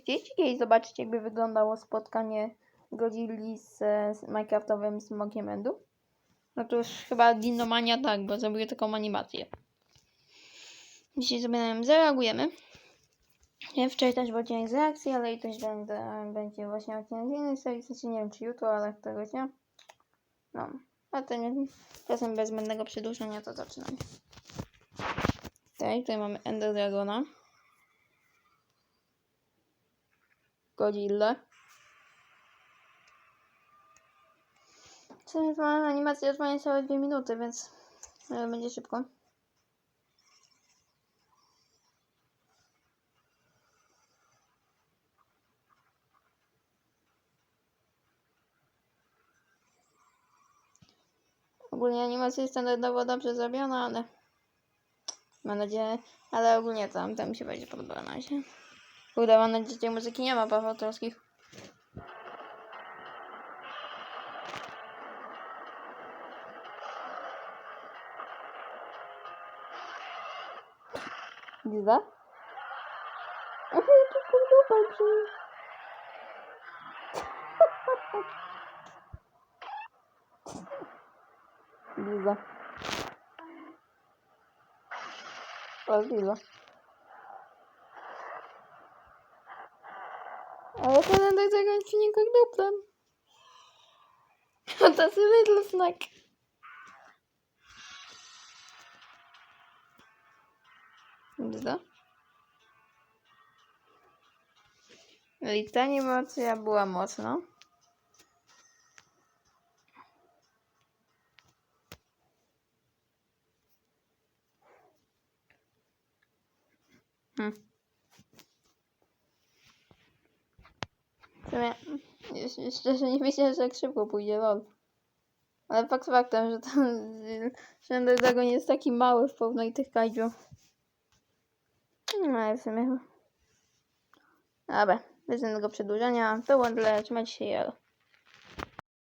Chcieliście kiedyś zobaczyć, jakby wyglądało spotkanie Godzilli z, z Minecraftowym Smokiem Endu? No to już chyba Dinomania tak, bo zrobiły taką animację. Dzisiaj sobie na nią zareagujemy. Nie, wczoraj też był odcinek z reakcji, ale i też będę, będzie właśnie odcinek z innej serii, w sensie nie wiem czy jutro, ale któregoś dnia. No, a ten czasem bez zbędnego przedłużenia to zaczynamy. Tak, tutaj mamy Ender Dragona. Godzilla. Ma animacja trwania całe dwie minuty, więc e, będzie szybko. Ogólnie animacja jest standardowo dobrze zrobiona, ale mam nadzieję, ale ogólnie tam, tam się będzie podobała na razie. Kurde, mam nadzieję, że tej muzyki nie ma praw autorskich. Ach, jaki kurdupa przecież. Liza. O, Liza. Ale to będę zagrać silnikiem duplem. That's a little snack. Liza. I ta animacja była mocna. Hmm. Sumie, szczerze nie wiedziałem, że tak szybko pójdzie lol. Ale fakt faktem, że ten Slender Dragon jest taki mały w porównaniu tych kaiju. No ale w sumie... Dobra, bez żadnego przedłużenia, to ładle, trzymajcie się, jelo.